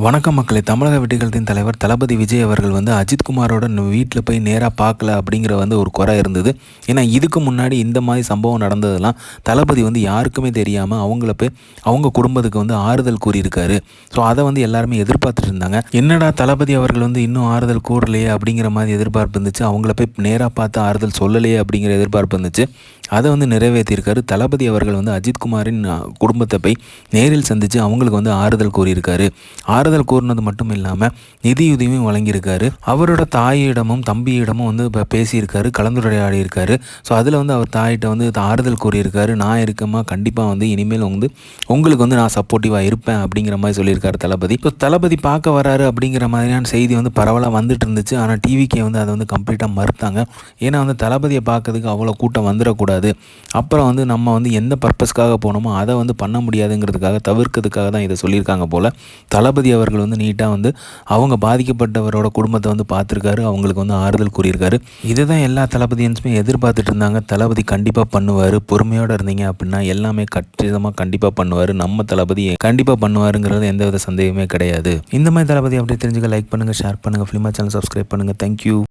வணக்கம் மக்களே. தமிழக வெட்டிகளத்தின் தலைவர் தளபதி விஜய் அவர்கள் வந்து அஜித்குமாரோட வீட்டில் போய் நேராக பார்க்கல அப்படிங்கிற வந்து ஒரு குறை இருந்தது. ஏன்னா இதுக்கு முன்னாடி இந்த மாதிரி சம்பவம் நடந்ததெல்லாம் தளபதி வந்து யாருக்குமே தெரியாமல் அவங்கள போய் அவங்க குடும்பத்துக்கு வந்து ஆறுதல் கூறியிருக்காரு. ஸோ அதை வந்து எல்லாருமே எதிர்பார்த்துட்டு இருந்தாங்க. என்னடா தளபதி அவர்கள் வந்து இன்னும் ஆறுதல் கூறலையே அப்படிங்கிற மாதிரி எதிர்பார்ப்பு இருந்துச்சு. அவங்கள போய் நேராக பார்த்து ஆறுதல் சொல்லலையே அப்படிங்கிற எதிர்பார்ப்பு இருந்துச்சு. அதை வந்து நிறைவேற்றியிருக்காரு. தளபதி அவர்கள் வந்து அஜித்குமாரின் குடும்பத்தை போய் நேரில் சந்தித்து அவங்களுக்கு வந்து ஆறுதல் கூறியிருக்காரு. ஆறுதல் கூறினது மட்டும் இல்லாமல் நிதியுதவியும் வழங்கியிருக்காரு. அவரோட தாயிடமும் தம்பியிடமும் வந்து இப்போ பேசியிருக்காரு கலந்துரையாடியிருக்காரு. ஸோ அதில் வந்து அவர் தாயிட்ட வந்து ஆறுதல் கூறியிருக்காரு. நான் இருக்கமா கண்டிப்பாக வந்து இனிமேல் வந்து உங்களுக்கு வந்து நான் சப்போர்ட்டிவாக இருப்பேன் அப்படிங்கிற மாதிரி சொல்லியிருக்காரு தளபதி. ஸோ தளபதி பார்க்க வராரு அப்படிங்கிற மாதிரியான செய்தி வந்து பரவலாக வந்துட்டு இருந்துச்சு. ஆனால் டிவிக்கே வந்து அதை வந்து கம்ப்ளீட்டாக மறுத்தாங்க. ஏன்னா வந்து தளபதியை பார்க்கறதுக்கு அவ்வளோ கூட்டம் வந்துடக்கூடாது. அப்புறம் வந்து நம்ம வந்து எந்த பர்பஸ்க்காக போனோமோ அதை வந்து பண்ண முடியாதுங்கிறதுக்காக தவிர்க்கிறதுக்காக தான் இதை சொல்லியிருக்காங்க போல். தளபதி அவர்கள் வந்து நீட்டாக வந்து அவங்க பாதிக்கப்பட்டவரோட குடும்பத்தை வந்து பார்த்துருக்காரு. அவங்களுக்கு வந்து ஆறுதல் கூறியிருக்காரு. இதை தான் எல்லா தளபதியன்ஸுமே எதிர்பார்த்துட்டு இருந்தாங்க. தளபதி கண்டிப்பாக பண்ணுவார். பொறுமையோடு இருந்தீங்க அப்படின்னா எல்லாமே கச்சிதமாக கண்டிப்பாக பண்ணுவார். நம்ம தளபதி கண்டிப்பாக பண்ணுவாருங்கிறது எந்த வித சந்தேகமே கிடையாது. இந்த மாதிரி தளபதி அப்படியே தெரிஞ்சுக்க லைக் பண்ணுங்கள் ஷேர் பண்ணுங்கள் ஃபிலிமா சேனல் சப்ஸ்கிரைப் பண்ணுங்கள் தேங்க்யூ